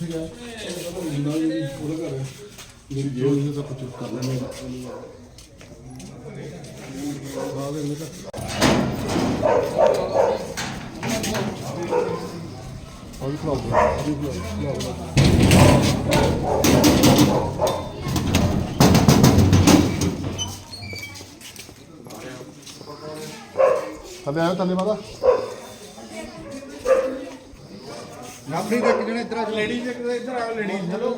ਕਿੱਥੇ ਗਿਆ ਜਿੰਨਾ ਜਿਹੜੀ ਉਹਦਾ ਘਰ ਹੈ ਮੇਰੀ ਜੇਬ ਉਹਨੇ ਸਭ ਕੁਝ ਕਰ ਲੈਣੇ ਆ ਲੈ ਲੈ ਆਹ ਖਲਾਓ ਆਹ ਖਲਾਓ ਥੱਲੇ ਆਇਓ, ਥੱਲੇ ਮਾਤਾ। ਨਾਪੜੀ ਤੱਕ ਜਿਹੜੇ ਇੱਧਰ ਆ ਲੇਡੀਜ਼ ਇੱਕ ਇੱਧਰ ਆ ਲੇਡੀਜ਼ ਚਲੋ।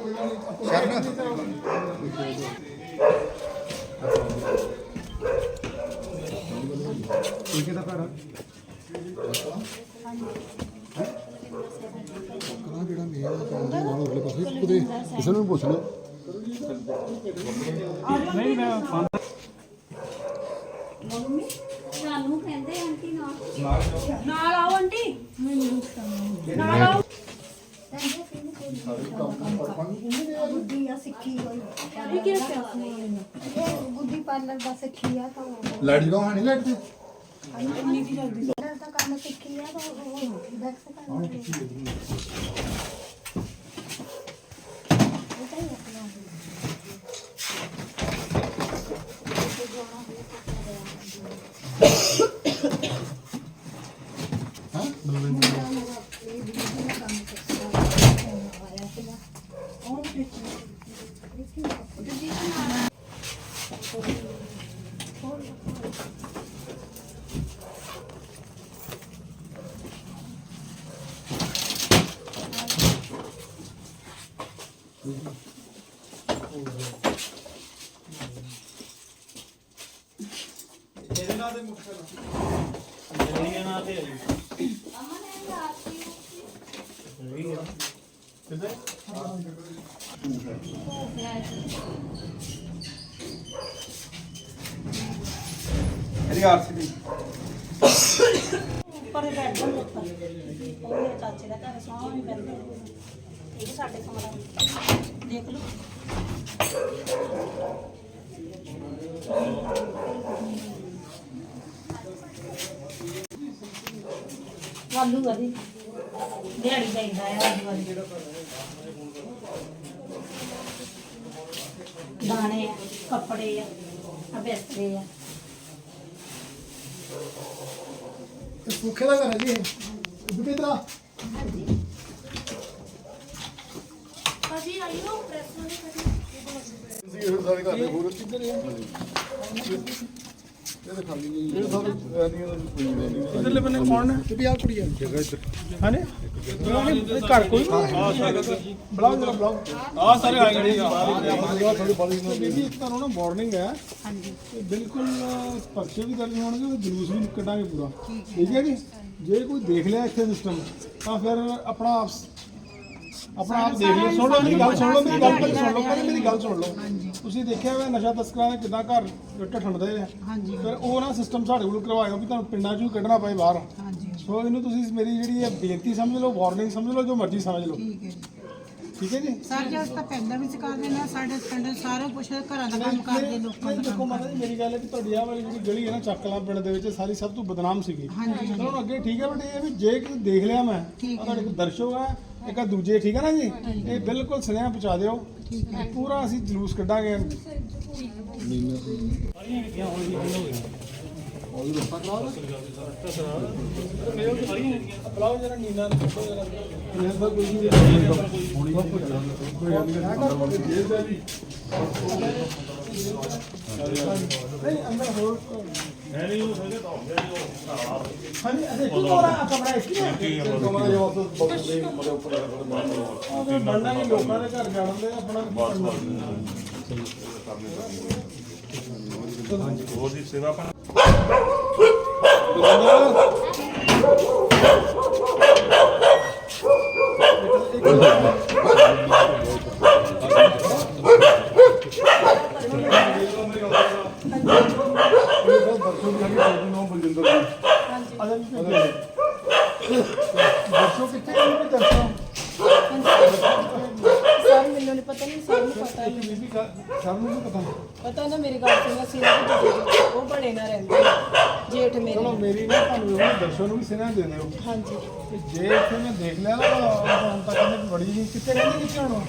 ਸ਼ਰਨ। ਇਹ ਕਿਹਦਾ ਘਰ ਆ ਕਰਾ ਜਿਹੜਾ ਮੇਰਾ ਚਾਹੁੰਦਾ ਨਾਲ ਅਗਲੇ ਪਾਸੇ ਕਿਤੇ ਕਿਸੇ ਨੂੰ ਪੁੱਛ ਲਓ। ਮੰਮੀ ਸਾਨੂੰ ਕਹਿੰਦੇ ਆਂਟੀ ਨਾਲ। ਨਾਲ ਆਓ। ਆਂਟੀ। ਨਾਲ ਆਓ ਗੁੱਡੀ ਆ ਸਿੱਖੀ ਹੋਈ ਇਹ ਕੀ ਰੱਖਿਆ ਇਹ ਗੁੱਡੀ ਪਾਰਲਰ ਦਾ ਸਿੱਖੀ ਆ ਤਾਂ ਉਹ ਲਾਈਟ ਜਗਾਉ ਹੈ ਨਹੀਂ ਲਾਈਟ ਤੇ ਪਾਰਲਰ ਦਾ ਕੰਮ ਸਿੱਖੀ ਆ ਤਾਂ ਉਹ ਬੈਕ ਸੇ ਕੰਮ ਹਾਂ। ਇਹਦੇ ਨਾਲ ਦੇ ਮੁੱਖ ਇਹਦੀ ਆਰਸੀ ਉੱਪਰ ਬੈਠ ਜਾ ਉੱਪਰ ਉਹ ਮੇਰੇ ਚਾਚੇ ਦਾ ਘਰ ਸੌਂ ਵੀ ਪੈਂਦੇ ਇਹ ਵੀ ਸਾਡੇ ਕਮਰਾ ਦੇਖ ਲਓ ਵਾਲੂ ਆ ਦੀ ਦਿਹਾੜੀ ਪੈਂਦਾ ਹੈ ਅੱਜ ਵਾਲੀ ਦਾਣੇ ਆ ਕੱਪੜੇ ਆ ਆ ਬਿਸਤਰੇ ਆ। ਇਹ ਸੁੱਖੇ ਦਾ ਘਰ ਹੈ ਜੀ ਇਹ। ਬਿਟੇ ਤਰਾ ਭਾਜੀ ਆਇਓ ਪ੍ਰੈਸ ਵਾਲੇ ਤੁਸੀਂ ਇਹ ਸਾਰੇ ਘਰ ਦੇ ਹੋਰ ਕਿੱਧਰ ਹੈ ਇਧਰਲੇ ਬੰਨੇ ਕੌਣ ਨੇ ਤੇ ਵੀ ਆ ਕੁੜੀ ਆ ਜਗ੍ਹਾ ਇੱਧਰ ਘਰ ਕੋਈ ਆ ਬਲਾਉ ਜਰਾ ਬਲਾਉ ਆ ਸਾਰੇ ਆ ਗਏ ਥੋੜੀ ਬਾਲੀ ਨਾਲ ਬੀਬੀ ਇੱਕ ਤੁਹਾਨੂੰ ਨਾ ਵਾਰਨਿੰਗ ਹੈ ਹਾਂਜੀ ਬਿਲਕੁਲ ਪਰਚੇ ਵੀ ਦਰਜ ਹੋਣਗੇ ਤੇ ਜਲੂਸ ਵੀ ਕੱਢਾਂਗੇ ਪੂਰਾ ਠੀਕ ਹੈ ਜੀ ਜੇ ਕੋਈ ਦੇਖ ਲਿਆ ਇੱਥੇ ਸਿਸਟਮ ਤਾਂ ਫਿਰ ਆਪਣਾ ਆਪ ਆਪਣਾ ਆਪ ਦੇਖ ਲਿਓ ਸੁਣ ਲਓ ਮੇਰੀ ਗੱਲ ਸੁਣ ਲਓ ਮੇਰੀ ਗੱਲ ਪਹਿਲੇ ਸੁਣ ਲਓ ਪਹਿਲੇ ਮੇਰੀ ਗੱਲ ਸੁਣ ਲਓ। ਤੁਸੀਂ ਦੇਖਿਆ ਹੋਇਆ ਨਸ਼ਾ ਤਸਕਰਾਂ ਨੇ ਕਿਦਾਂ ਘਰ ਢੱਠਣਦੇ ਆ। ਹਾਂਜੀ। ਫਿਰ ਉਹ ਨਾ ਸਿਸਟਮ ਸਾਡੇ ਕੋਲ ਕਰਵਾਇਓ ਵੀ ਤੁਹਾਨੂੰ ਪਿੰਡਾਂ 'ਚੋਂ ਹੀ ਕੱਢਣਾ ਪਏ ਬਾਹਰ। ਹਾਂਜੀ। ਸੋ ਇਹਨੂੰ ਤੁਸੀਂ ਮੇਰੀ ਜਿਹੜੀ ਹੈ ਬੇਨਤੀ ਸਮਝ ਲਓ ਵਾਰਨਿੰਗ ਸਮਝ ਲਓ ਜੋ ਮਰਜ਼ੀ ਸਮਝ ਲਓ। ਠੀਕ ਹੈ ਜੀ। ਠੀਕ ਹੈ ਜੀ? ਅਸੀਂ ਤਾਂ ਪੈਂਦਾ ਵੀ ਸਿਖਾ ਦਿੰਦੇ ਹਾਂ ਸਾਡੇ ਪਿੰਡ ਸਾਰੇ ਕੁਛ ਘਰਾਂ ਦਾ ਕੰਮ ਕਰਦੇ ਲੋਕਾਂ ਦਾ ਦੇਖੋ ਮਾਤਾ ਜੀ ਮੇਰੀ ਗੱਲ ਹੈ ਕਿ ਤੁਹਾਡੀ ਆਹ ਵਾਲੀ ਜਿਹੜੀ ਗਲੀ ਹੈ ਨਾ ਚੱਕਲਾ ਪਿੰਡ ਦੇ ਵਿੱਚ ਸਾਰੀ ਸਭ ਤੋਂ ਬਦਨਾਮ ਸੀਗੀ। ਹਾਂਜੀ ਚਲੋ ਅੱਗੇ ਠੀਕ ਹੈ ਬਟ ਇਹ ਵੀ ਜੇ ਦੇਖ ਲਿਆ ਮੈਂ ਤੁਹਾਡੇ ਕੋਲ ਦਰਸ਼ਕ ਹੈ ਇੱਕ ਆ ਦੂਜੇ, ਠੀਕ ਹੈ ਨਾ ਜੀ? ਇਹ ਬਿਲਕੁਲ ਸੁਨੇਹਾ ਪਹੁੰਚਾ ਦਿਓ। ਪੂਰਾ ਅਸੀਂ ਜਲੂਸ ਕੱਢਾਂਗੇ। ਬਲਾਓ ਜਰਾ ਨੀਨਾ ਨੂੰ ਪੁੱਛੋ ਨਹੀਂ ਹੋਣੀ ਕੋਈ ਗੱਲ ਨਹੀਂ ਜੇਲ੍ਹ ਜੀ ਨਹੀਂ ਅੰਦਰ ਹੋਰ ਹਾਂਜੀ ਅਜੇ ਕਮਰਾ ਇੱਕ ਹੀ ਹੈ ਕਮਰਾ ਜੋ ਉਸ ਬਗਲ ਦੇ ਮਰੇ ਉੱਪਰ ਉਹ ਨਹੀਂ ਲੋਕਾਂ ਦੇ ਘਰ ਜਾਣ ਦੇ ਆਪਣਾ ਹੋਰ ਦੀ ਸੇਵਾ ਪਾ ਬਲਜਿੰਦਰ ਦੱਸੋ ਕਿੱਥੇ ਹੈ ਇਹ ਵੀ ਦੱਸੋ ਸਰ ਮੈਨੂੰ ਨਹੀਂ ਪਤਾ ਨਹੀਂ ਸਰ ਨੂੰ ਪਤਾ ਨਹੀਂ ਬੀਬੀ ਸਰ ਨੂੰ ਵੀ ਪਤਾ ਨਾ ਮੇਰੀ ਗੱਲ ਸੁਣੋ ਸੀ ਉਹ ਬੜੇ ਨਾ ਰਹਿੰਦੇ। ਜੇਠ ਮੇਰੇ ਚਲੋ ਮੇਰੀ ਨਾ ਤੁਹਾਨੂੰ ਉਹ ਦਰਸ਼ਨ ਨੂੰ ਵੀ ਸਿਨਾ ਦੇ ਦਿਓ। ਹਾਂਜੀ। ਤੇ ਜੇ ਇੱਥੇ ਮੈਂ ਦੇਖ ਲਿਆ ਨਾ ਤਾਂ ਹੁਣ ਤੱਕ ਕਹਿੰਦੇ ਬੜੀ ਜੀ ਕਿੱਥੇ ਰਹਿੰਦੇ ਕਿੱਥੇ ਹੁਣ?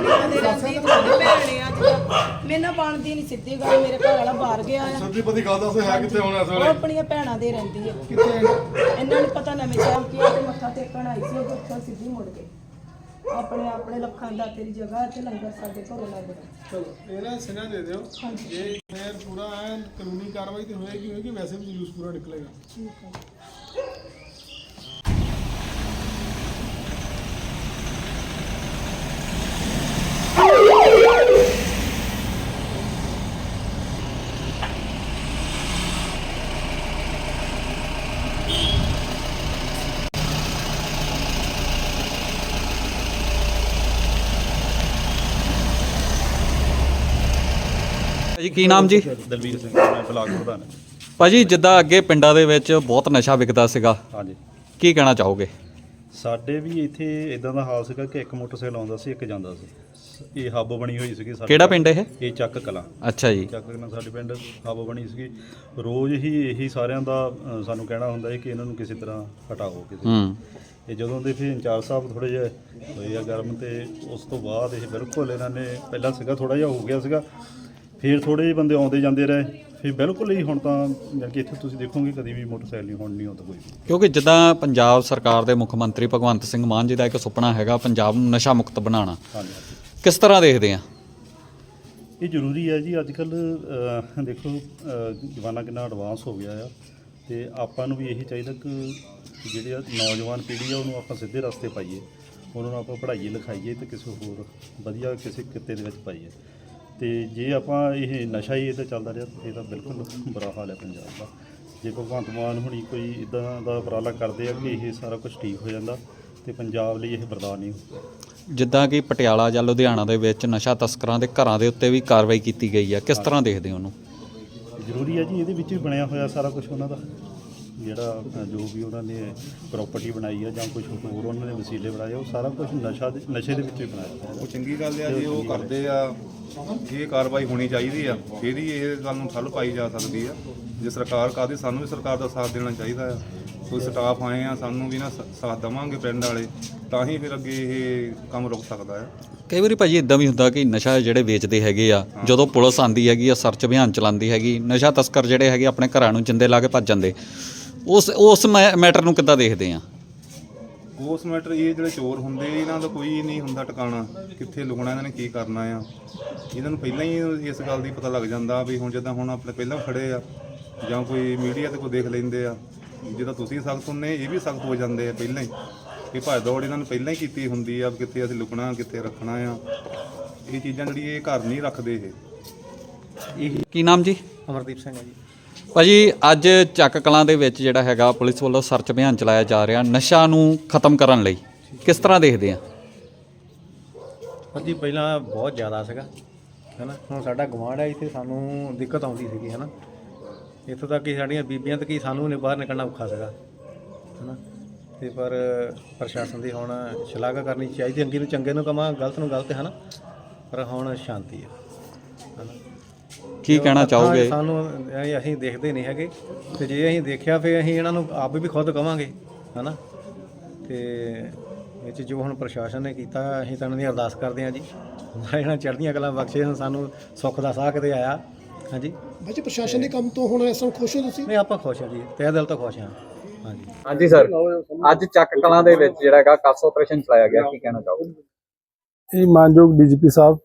ਮੇਰੇ ਰਹਿੰਦੀ ਤੁਹਾਡੀ ਭੈਣ ਆ ਅੱਜ ਮੈਂ ਨਾ ਬਣਦੀ ਨਹੀਂ ਸਿੱਧੀ ਗੱਲ ਮੇਰੇ ਘਰ ਵਾਲਾ ਬਾਹਰ ਗਿਆ ਆ। ਸੱਚੀ ਪਤੀ ਗੱਲ ਦੱਸ ਹੈ ਕਿੱਥੇ ਹੁਣ ਇਸ ਉਹ ਆਪਣੀਆਂ ਭੈਣਾਂ ਦੇ ਰਹਿੰਦੀ ਆ। ਕਿੱਥੇ? ਇਹਨਾਂ ਨੂੰ ਪਤਾ ਨਵੇਂ ਸ਼ਹਿਰ ਕੀ ਆ ਤੇ ਮੱਥਾ ਟੇਕਣ ਆਈ ਸੀ ਉਹ ਉੱਥੋਂ ਸਿੱਧੀ ਮੁੜ ਗਈ ਆਪਣੇ ਆਪਣੇ ਲੱਖਾਂ ਦਾ ਤੇਰੀ ਜਗ੍ਹਾ ਤੇ ਲੰਗਰ ਸਾਡੇ ਘਰੋਂ ਲੱਗਦਾ ਚਲੋ ਇਹਦਾ ਸਿਨਾ ਦੇ ਦਿਓ। ਜੇ ਫੇਰ ਪੂਰਾ ਐਨ ਕਾਨੂੰਨੀ ਕਾਰਵਾਈ ਤੇ ਹੋਏਗੀ ਹੋਏਗੀ ਵੈਸੇ ਵੀ ਜਲੂਸ ਪੂਰਾ ਨਿਕਲੇਗਾ। ਠੀਕ ਹੈ। ਕੀ ਨਾਮ ਜੀ? ਦਲਵੀਰ ਸਿੰਘ ਮੈਂ ਬਲਾਕ ਪ੍ਰਧਾਨ ਹਾਂ। ਭਾਜੀ ਜਿੱਦਾਂ ਅੱਗੇ ਪਿੰਡਾਂ ਦੇ ਵਿੱਚ ਬਹੁਤ ਨਸ਼ਾ ਵਿਕਦਾ ਸੀਗਾ। ਹਾਂਜੀ। ਕੀ ਕਹਿਣਾ ਚਾਹੋਗੇ? ਸਾਡੇ ਵੀ ਇੱਥੇ ਇਦਾਂ ਦਾ ਹਾਲ ਸੀਗਾ ਕਿ ਇੱਕ ਮੋਟਰਸਾਈਕਲ ਆਉਂਦਾ ਸੀ ਇੱਕ ਜਾਂਦਾ ਸੀ। ਇਹ ਹੱਬ ਬਣੀ ਹੋਈ ਸੀਗੀ ਸਾਡੇ ਕਿਹੜਾ ਪਿੰਡ ਇਹ? ਇਹ ਚੱਕ ਕਲਾਂ। ਅੱਛਾ ਜੀ। ਚੱਕ ਕਲਾਂ ਸਾਡੇ ਪਿੰਡ ਹੱਬ ਬਣੀ ਸੀਗੀ। ਰੋਜ਼ ਹੀ ਇਹੀ ਸਾਰਿਆਂ ਦਾ ਅ, ਸਾਨੂੰ ਕਹਿਣਾ ਹੁੰਦਾ ਹੈ ਕਿ ਇਹਨਾਂ ਨੂੰ ਕਿਸੇ ਤਰ੍ਹਾਂ ਹਟਾਓ ਕਿਸੇ ਹੂੰ। ਇਹ ਜਦੋਂ ਦੇ ਫਿਰ ਇੰਚਾਰਜ ਸਾਹਿਬ ਥੋੜੇ ਜਿਹਾ ਹੋਏ ਆ ਗਰਮ ਤੇ ਉਸ ਤੋਂ ਬਾਅਦ ਇਹ ਬਿਲਕੁਲ ਇਹਨਾਂ ਨੇ ਪਹਿਲਾਂ ਸੀਗਾ ਥੋੜਾ ਜਿਹਾ ਹੋ ਗਿਆ ਸੀਗਾ। ਫਿਰ ਥੋੜੇ ਜਿਹੇ ਬੰਦੇ ਆਉਂਦੇ ਜਾਂਦੇ ਰਹੇ। ਫਿਰ ਬਿਲਕੁਲ ਹੀ ਹੁਣ ਤਾਂ ਜਾਣੀ ਕਿ ਇੱਥੇ ਤੁਸੀਂ ਦੇਖੋਗੇ ਕਦੀ ਵੀ ਮੋਟਰਸਾਈਕਲ ਨਹੀਂ ਹੁਣ ਨਹੀਂ ਆਉਂਦਾ ਕੋਈ ਵੀ। ਕਿਉਂਕਿ ਜਿੱਦਾਂ ਪੰਜਾਬ ਸਰਕਾਰ ਦੇ ਮੁੱਖ ਮੰਤਰੀ ਭਗਵੰਤ ਸਿੰਘ ਮਾਨ ਜੀ ਦਾ ਇੱਕ ਸੁਪਨਾ ਹੈਗਾ ਪੰਜਾਬ ਨੂੰ ਨਸ਼ਾ ਮੁਕਤ ਬਣਾਉਣਾ। ਹਾਂਜੀ ਹਾਂਜੀ। ਕਿਸ ਤਰ੍ਹਾਂ ਦੇਖਦੇ ਆ? ਇਹ ਜ਼ਰੂਰੀ ਹੈ ਜੀ ਅੱਜ ਕੱਲ ਦੇਖੋ ਅਹ, ਜ਼ਮਾਨਾ ਕਿੰਨਾ ਐਡਵਾਂਸ ਹੋ ਗਿਆ ਆ ਤੇ ਆਪਾਂ ਨੂੰ ਵੀ ਇਹੀ ਚਾਹੀਦਾ ਕਿ ਜਿਹੜੇ ਆ ਨੌਜਵਾਨ ਪੀੜ੍ਹੀ ਆ ਉਹਨੂੰ ਆਪਾਂ ਸਿੱਧੇ ਰਸਤੇ ਪਾਈਏ। ਉਹਨਾਂ ਨੂੰ ਆਪਾਂ ਪੜ੍ਹਾਈਏ ਲਿਖਾਈਏ ਤੇ ਕਿਸੇ ਹੋਰ ਵਧੀਆ ਕਿਸੇ ਕਿੱਤੇ ਦੇ ਵਿੱਚ ਪਾਈਏ। ਤੇ ਜੇ ਆਪਾਂ ਇਹ ਨਸ਼ਾ ਹੀ ਇਹ ਤੇ ਚੱਲਦਾ ਰਿਹਾ ਤਾਂ ਬਿਲਕੁਲ ਬੁਰਾ ਹਾਲ ਹੈ ਪੰਜਾਬ ਦਾ। ਜੇ ਭਗਵੰਤ ਮਾਨ ਹੁਣੀ ਕੋਈ ਇਦਾਂ ਦਾ ਉਪਰਾਲਾ ਕਰਦੇ ਆ ਕਿ ਇਹ ਸਾਰਾ ਕੁਝ ਠੀਕ ਹੋ ਜਾਂਦਾ ਤੇ ਪੰਜਾਬ ਲਈ ਇਹ ਬਰਦਾਸ਼ਤ ਨਹੀਂ ਜਿੱਦਾਂ ਕਿ ਪਟਿਆਲਾ ਜਾਂ ਲੁਧਿਆਣਾ ਦੇ ਵਿੱਚ ਨਸ਼ਾ ਤਸਕਰਾਂ ਦੇ ਘਰਾਂ ਦੇ ਉੱਤੇ ਵੀ ਕਾਰਵਾਈ ਕੀਤੀ ਗਈ ਆ ਕਿਸ ਤਰ੍ਹਾਂ ਦੇਖਦੇ ਹੋ ਉਹਨੂੰ? ਜ਼ਰੂਰੀ ਹੈ ਜੀ ਇਹਦੇ ਵਿੱਚ ਹੀ ਬਣਿਆ ਹੋਇਆ ਸਾਰਾ ਕੁਝ ਉਹਨਾਂ ਦਾ। ਜਿਹੜਾ ਜੋ ਵੀ ਉਹਨਾਂ ਨੇ ਪ੍ਰਾਪਰਟੀ ਬਣਾਈ ਹੈ ਜਾਂ ਕੁਝ ਹੋਰ ਉਹਨਾਂ ਨੇ ਵਸੀਲੇ ਬਣਾਏ ਆ, ਉਹ ਸਾਰਾ ਕੁਝ ਨਸ਼ਾ ਦੇ ਨਸ਼ੇ ਦੇ ਵਿੱਚ ਹੀ ਬਣਾਇਆ ਉਹ ਚੰਗੀ ਗੱਲ ਆ ਜੇ ਉਹ ਕਰਦੇ ਆ ਇਹ ਕਾਰਵਾਈ ਹੋਣੀ ਚਾਹੀਦੀ ਆ ਫਿਰ ਹੀ ਇਹ ਗੱਲ ਨੂੰ ਠੱਲ ਪਾਈ ਜਾ ਸਕਦੀ ਆ। ਜੇ ਸਰਕਾਰ ਕਾਦੀ ਸਾਨੂੰ ਵੀ ਸਰਕਾਰ ਦਾ ਸਾਥ ਦੇਣਾ ਚਾਹੀਦਾ ਆ। ਕੋਈ ਸਟਾਫ ਆਏ ਆ ਸਾਨੂੰ ਵੀ ਨਾ ਸ- ਸਾਥ ਦੇਵਾਂਗੇ ਪਿੰਡ ਵਾਲੇ ਤਾਂ ਹੀ ਫਿਰ ਅੱਗੇ ਇਹ ਕੰਮ ਰੁਕ ਸਕਦਾ ਆ। ਕਈ ਵਾਰੀ ਭਾਜੀ ਇਦਾਂ ਵੀ ਹੁੰਦਾ ਕਿ ਨਸ਼ਾ ਜਿਹੜੇ ਵੇਚਦੇ ਹੈਗੇ ਆ ਜਦੋਂ ਪੁਲਿਸ ਆਂਦੀ ਹੈਗੀ ਆ ਸਰਚ ਅਭਿਆਨ ਚਲਾਉਂਦੀ ਹੈਗੀ ਨਸ਼ਾ ਤਸਕਰ ਜਿਹੜੇ ਹੈਗੇ ਆਪਣੇ ਘਰਾਂ ਨੂੰ ਜਿੰਦੇ ਲਾ ਕੇ ਭੱਜ ਜਾਂਦੇ। ਉਸ ਉਸ ਮੈ- ਮੈਟਰ ਨੂੰ ਕਿੱਦਾਂ ਦੇਖਦੇ ਆ? ਉਸ ਮੈਟਰ ਇਹ ਜਿਹੜੇ ਚੋਰ ਹੁੰਦੇ ਇਹਨਾਂ ਦਾ ਕੋਈ ਨਹੀਂ ਹੁੰਦਾ ਟਿਕਾਣਾ ਕਿੱਥੇ ਲੁਕਣਾ ਇਹਨਾਂ ਨੇ ਕੀ ਕਰਨਾ ਆ। ਇਹਨਾਂ ਨੂੰ ਪਹਿਲਾਂ ਹੀ ਇਸ ਗੱਲ ਦੀ ਪਤਾ ਲੱਗ ਜਾਂਦਾ ਵੀ ਹੁਣ ਜਿੱਦਾਂ ਹੁਣ ਆਪਣੇ ਪਹਿਲਾਂ ਖੜੇ ਆ ਜਾਂ ਕੋਈ ਮੀਡੀਆ ਤੇ ਕੋਈ ਦੇਖ ਲੈਂਦੇ ਆ ਜਿੱਦਾਂ ਤੁਸੀਂ ਸਖਤ ਹੁੰਨੇ ਇਹ ਵੀ ਸਖਤ ਹੋ ਜਾਂਦੇ ਆ ਪਹਿਲਾਂ ਹੀ ਕਿ ਭੱਜ ਦੌੜ ਇਹਨਾਂ ਨੂੰ ਪਹਿਲਾਂ ਹੀ ਕੀਤੀ ਹੁੰਦੀ ਆ ਵੀ ਕਿੱਥੇ ਅਸੀਂ ਲੁਕਣਾ ਕਿੱਥੇ ਰੱਖਣਾ ਆ। ਇਹ ਚੀਜ਼ਾਂ ਜਿਹੜੀ ਇਹ ਘਰ ਨਹੀਂ ਰੱਖਦੇ ਇਹ। ਕੀ ਨਾਮ ਜੀ? ਅਮਰਦੀਪ ਸਿੰਘ ਹੈ ਜੀ। ਭਾਜੀ, ਅੱਜ ਚੱਕ ਕਲਾਂ ਦੇ ਵਿੱਚ ਜਿਹੜਾ ਹੈਗਾ ਪੁਲਿਸ ਵੱਲੋਂ ਸਰਚ ਅਭਿਆਨ ਚਲਾਇਆ ਜਾ ਰਿਹਾ ਨਸ਼ਾ ਨੂੰ ਖਤਮ ਕਰਨ ਲਈ। ਕਿਸ ਤਰ੍ਹਾਂ ਦੇਖਦੇ ਆ? ਪਰ ਜੀ ਪਹਿਲਾਂ ਬਹੁਤ ਜ਼ਿਆਦਾ ਸੀਗਾ, ਹੈਨਾ? ਹੁਣ ਸਾਡਾ ਗਵਾਂਢ ਹੈ, ਇੱਥੇ ਸਾਨੂੰ ਦਿੱਕਤ ਆਉਂਦੀ ਸੀਗੀ, ਹੈਨਾ? ਇੱਥੋਂ ਤੱਕ ਕਿ ਸਾਡੀਆਂ ਬੀਬੀਆਂ ਤੱਕ ਹੀ ਸਾਨੂੰ ਨੇ ਬਾਹਰ ਨਿਕਲਣਾ ਔਖਾ ਸੀਗਾ, ਹੈਨਾ? ਤੇ ਪਰ ਪ੍ਰਸ਼ਾਸਨ ਦੀ ਹੁਣ ਸ਼ਲਾਘਾ ਕਰਨੀ ਚਾਹੀਦੀ, ਅੰਗੀ ਨੂੰ ਚੰਗੇ ਨੂੰ ਕਮਾ ਗਲਤ ਨੂੰ ਗਲਤ ਹੈ ਨਾ ਪਰ ਹੁਣ ਸ਼ਾਂਤੀ ਹੈ, ਹੈਨਾ? ਕੀ ਕਹਿਣਾ ਚਾਹੋਗੇ? ਸਾਨੂੰ ਇਹ ਅਸੀਂ ਦੇਖਦੇ ਨਹੀਂ ਹੈਗੇ। ਤੇ ਜੇ ਅਸੀਂ ਦੇਖਿਆ ਫਿਰ ਅਸੀਂ ਇਹਨਾਂ ਨੂੰ ਆਪ ਵੀ ਖੁਦ ਕਵਾਂਗੇ ਹਨਾ? ਤੇ ਇਹ 'ਚ ਜੋ ਹੁਣ ਪ੍ਰਸ਼ਾਸਨ ਨੇ ਕੀਤਾ ਅਸੀਂ ਤਾਂ ਇਹਨਾਂ ਦੀ ਅਰਦਾਸ ਕਰਦੇ ਹਾਂ ਜੀ। ਇਹਨਾਂ ਚੜ੍ਹਦੀਆਂ ਕਲਾ ਬਖਸ਼ੇ ਹੁਣ ਸਾਨੂੰ ਸੁੱਖ ਦਾ ਸਾਹ ਕਿਤੇ ਆਇਆ ਹਾਂਜੀ? ਬੱਚੇ ਪ੍ਰਸ਼ਾਸਨ ਦੇ ਕੰਮ ਤੋਂ ਹੁਣ ਇਸ ਤਰ੍ਹਾਂ ਖੁਸ਼ ਹੋ ਤੁਸੀਂ? ਨਹੀਂ ਆਪਾਂ ਖੁਸ਼ ਹਾਂ ਜੀ ਤਹਿ ਦਿਲ ਤੋਂ ਖੁਸ਼ ਹਾਂ ਹਾਂਜੀ। ਹਾਂਜੀ ਸਰ ਅੱਜ ਚੱਕ ਕਲਾਂ ਦੇ ਵਿੱਚ ਜਿਹੜਾ ਹੈਗਾ ਕਾਸ ਆਪਰੇਸ਼ਨ ਚਲਾਇਆ ਗਿਆ ਕੀ ਕਹਿਣਾ ਚਾਹੋਗੇ? ਇਹ ਮਾਨਯੋਗ ਡੀਜੀਪੀ ਸਾਹਿਬ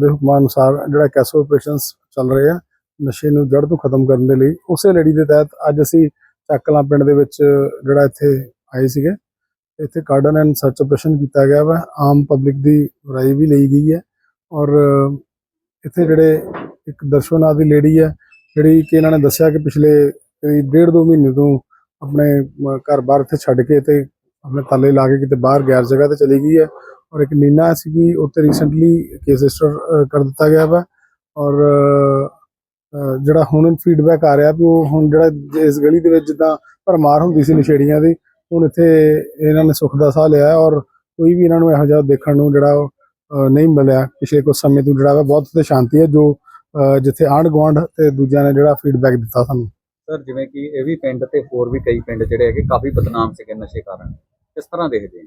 ਦੇ ਹੁਕਮਾਂ ਅਨੁਸਾਰ ਜਿਹੜਾ ਕੈਸੋ ਆਪਰੇਸ਼ਨਸ ਚੱਲ ਰਹੇ ਆ। ਨਸ਼ੇ ਨੂੰ ਜੜ ਤੋਂ ਖਤਮ ਕਰਨ ਦੇ ਲਈ ਉਸੇ ਲੜੀ ਦੇ ਤਹਿਤ ਅੱਜ ਅਸੀਂ ਚੱਕਲਾਂ ਪਿੰਡ ਦੇ ਵਿੱਚ ਜਿਹੜਾ ਇੱਥੇ ਆਏ ਸੀਗੇ। ਇੱਥੇ ਕਾਰਡਨ ਐਂਡ ਸਰਚ ਆਪਰੇਸ਼ਨ ਕੀਤਾ ਗਿਆ ਵਾ। ਆਮ ਪਬਲਿਕ ਦੀ ਰਾਏ ਵੀ ਲਈ ਗਈ ਹੈ। ਔਰ ਇੱਥੇ ਜਿਹੜੇ ਇੱਕ ਦਰਸ਼ਨਾ ਦੀ ਲੇਡੀ ਹੈ, ਜਿਹੜੀ ਕਿ ਇਹਨਾਂ ਨੇ ਦੱਸਿਆ ਕਿ ਪਿਛਲੇ ਕਰੀਬ ਡੇਢ ਦੋ ਮਹੀਨੇ ਤੋਂ ਆਪਣੇ ਘਰ-ਬਾਰ ਇੱਥੇ ਛੱਡ ਕੇ ਤੇ ਆਪਣੇ ਤਾਲੇ ਲਾ ਕੇ ਕਿਤੇ ਬਾਹਰ ਗੈਰ ਜਗ੍ਹਾ ਤੇ ਚਲੀ ਗਈ ਹੈ। ਔਰ ਇੱਕ ਨੀਨਾ ਸੀਗੀ ਉੱਤੇ ਰੀਸੈਂਟਲੀ ਕੇਸ ਰਜਿਸਟਰ ਕਰ ਦਿੱਤਾ ਗਿਆ ਵਾ। ਔਰ ਜਿਹੜਾ ਹੁਣ ਫੀਡਬੈਕ ਆ ਰਿਹਾ ਵੀ ਉਹ ਹੁਣ ਜਿਹੜਾ ਇਸ ਗਲੀ ਦੇ ਵਿੱਚ ਜਿੱਦਾਂ ਭਰਮਾਰ ਹੁੰਦੀ ਸੀ ਨਸ਼ੇੜੀਆਂ ਦੀ ਹੁਣ ਇੱਥੇ ਇਹਨਾਂ ਨੇ ਸੁੱਖ ਦਾ ਸਾਹ ਲਿਆ ਔਰ ਕੋਈ ਵੀ ਇਹਨਾਂ ਨੂੰ ਇਹੋ ਜਿਹਾ ਦੇਖਣ ਨੂੰ ਜਿਹੜਾ ਉਹ, ਨਹੀਂ ਮਿਲਿਆ। ਪਿਛਲੇ ਕੁਝ ਸਮੇਂ ਤੋਂ ਜਿਹੜਾ ਬਹੁਤ ਤੇ ਸ਼ਾਂਤੀ ਹੈ ਜੋ ਜਿੱਥੇ ਆਂਢ ਗੁਆਂਢ ਤੇ ਦੂਜਿਆਂ ਨੇ ਜਿਹੜਾ ਫੀਡਬੈਕ ਦਿੱਤਾ ਸਾਨੂੰ। ਸਰ ਜਿਵੇਂ ਕਿ ਇਹ ਵੀ ਪਿੰਡ ਤੇ ਹੋਰ ਵੀ ਕਈ ਪਿੰਡ ਜਿਹੜੇ ਹੈਗੇ ਕਾਫੀ ਬਦਨਾਮ ਸੀਗੇ ਨਸ਼ੇ ਕਾਰਨ। ਕਿਸ ਤਰ੍ਹਾਂ ਦੇਖਦੇ ਆ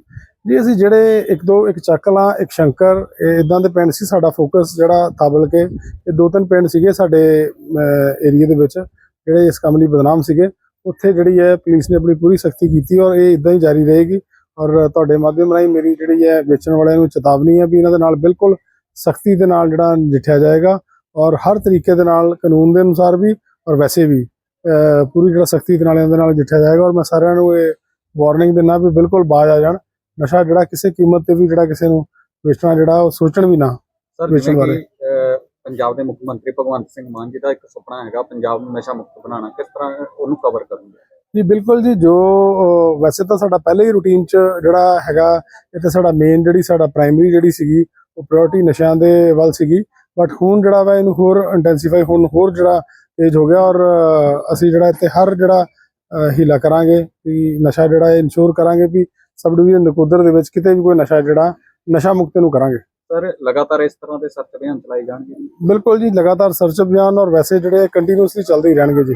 ਜੀ, ਅਸੀਂ ਜਿਹੜੇ ਇੱਕ ਦੋ, ਇੱਕ ਚੱਕਲਾਂ, ਇੱਕ ਸ਼ੰਕਰ, ਇਹ ਇਦਾਂ ਦੇ ਪਿੰਡ ਸੀ ਸਾਡਾ ਫੋਕਸ ਜਿਹੜਾ ਤਾਬਲ ਕੇ। ਇਹ ਦੋ ਤਿੰਨ ਪਿੰਡ ਸੀਗੇ ਸਾਡੇ ਏਰੀਆ ਦੇ ਵਿੱਚ, ਜਿਹੜੇ ਇਸ ਕੰਮ ਲਈ ਬਦਨਾਮ ਸੀਗੇ। ਉੱਥੇ ਜਿਹੜੀ ਹੈ ਪੁਲਿਸ ਨੇ ਆਪਣੀ ਪੂਰੀ ਸਖਤੀ ਕੀਤੀ ਔਰ ਇਹ ਇਦਾਂ ਹੀ ਜਾਰੀ ਰਹੇਗੀ। ਔਰ ਤੁਹਾਡੇ ਮਾਧਿਅਮ ਰਾਹੀਂ ਮੇਰੀ ਜਿਹੜੀ ਹੈ, ਵੇਚਣ ਵਾਲਿਆਂ ਨੂੰ ਚੇਤਾਵਨੀ ਹੈ ਵੀ ਇਹਨਾਂ ਦੇ ਨਾਲ ਬਿਲਕੁਲ ਸਖਤੀ ਦੇ ਨਾਲ ਜਿਹੜਾ ਨਜਿੱਠਿਆ ਜਾਏਗਾ। ਔਰ ਹਰ ਤਰੀਕੇ ਦੇ ਨਾਲ, ਕਾਨੂੰਨ ਦੇ ਅਨੁਸਾਰ ਵੀ, ਔਰ ਵੈਸੇ ਵੀ ਪੂਰੀ ਜਿਹੜਾ ਸਖਤੀ ਦੇ ਨਾਲ ਇਹਨਾਂ ਦੇ ਨਾਲ ਨਜਿੱਠਿਆ ਜਾਏਗਾ। ਔਰ ਮੈਂ ਸਾਰਿਆਂ ਨੂੰ ਇਹ ਵਾਰਨਿੰਗ ਦਿੰਦਾ ਵੀ ਬਿਲਕੁਲ ਬਾਜ਼ ਆ ਜਾਣ। ਨਸ਼ਾ ਜਿਹੜਾ ਕਿਸੇ ਕੀਮਤ ਤੇ ਵੀ ਜਿਹੜਾ ਕਿਸੇ ਨੂੰ ਵੇਚਣਾ ਜਿਹੜਾ ਉਹ ਸੋਚਣ ਵੀ ਨਾ ਸਰ ਵੇਚਣ ਜਿਵੇਂ। ਕਿ ਪੰਜਾਬ ਦੇ ਮੁੱਖ ਮੰਤਰੀ ਭਗਵੰਤ ਸਿੰਘ ਮਾਨ ਜੀ ਦਾ ਇੱਕ ਸੁਪਨਾ ਹੈਗਾ ਪੰਜਾਬ ਨੂੰ ਨਸ਼ਾ ਮੁਕਤ ਬਣਾਉਣਾ। ਕਿਸ ਤਰ੍ਹਾਂ ਉਹਨੂੰ ਕਵਰ ਕਰੂੰਗੇ ਜੀ ਬਿਲਕੁਲ ਜੀ ਜੋ ਵੈਸੇ ਤਾਂ ਸਾਡਾ ਪਹਿਲੇ ਹੀ ਰੂਟੀਨ ਚ ਜਿਹੜਾ ਹੈਗਾ ਇਹ ਤੇ ਸਾਡਾ ਮੇਨ ਜਿਹੜੀ ਸਾਡਾ ਪ੍ਰਾਇਮਰੀ ਜਿਹੜੀ ਸੀਗੀ ਉਹ ਪ੍ਰਾਇੋਰਟੀ ਨਸ਼ਿਆਂ ਦੇ ਵੱਲ ਸੀਗੀ। ਬਟ ਹੁਣ ਜਿਹੜਾ ਵਾ ਇਹਨੂੰ ਹੋਰ ਇੰਟੈਂਸੀਫਾਈ ਹੁਣ ਹੋਰ ਜਿਹੜਾ ਤੇਜ਼ ਹੋ ਗਿਆ ਔਰ ਅਸੀਂ ਜਿਹੜਾ ਇੱਥੇ ਹਰ ਜਿਹੜਾ ਹੀਲਾ ਕਰਾਂਗੇ ਵੀ ਨਸ਼ਾ ਜਿਹੜਾ ਇਨਸ਼ੋਰ ਕਰਾਂਗੇ ਵੀ ਸਬ ਡਿਵੀਜ਼ਨ ਨਕੋਦਰ ਦੇ ਵਿੱਚ ਕਿਤੇ ਵੀ ਕੋਈ ਨਸ਼ਾ ਜਿਹੜਾ ਨਸ਼ਾ ਮੁਕਤ ਨੂੰ ਕਰਾਂਗੇ। ਸਰ ਲਗਾਤਾਰ ਇਸ ਤਰ੍ਹਾਂ ਦੇ ਸਰਚ ਅਭਿਆਨ ਚਲਾਏ ਜਾਣਗੇ? ਬਿਲਕੁਲ ਜੀ ਲਗਾਤਾਰ ਸਰਚ ਅਭਿਆਨ ਔਰ ਵੈਸੇ ਜਿਹੜੇ ਕੰਟੀਨਿਊਸਲੀ ਚੱਲਦੇ ਹੀ ਰਹਿਣਗੇ ਜੀ।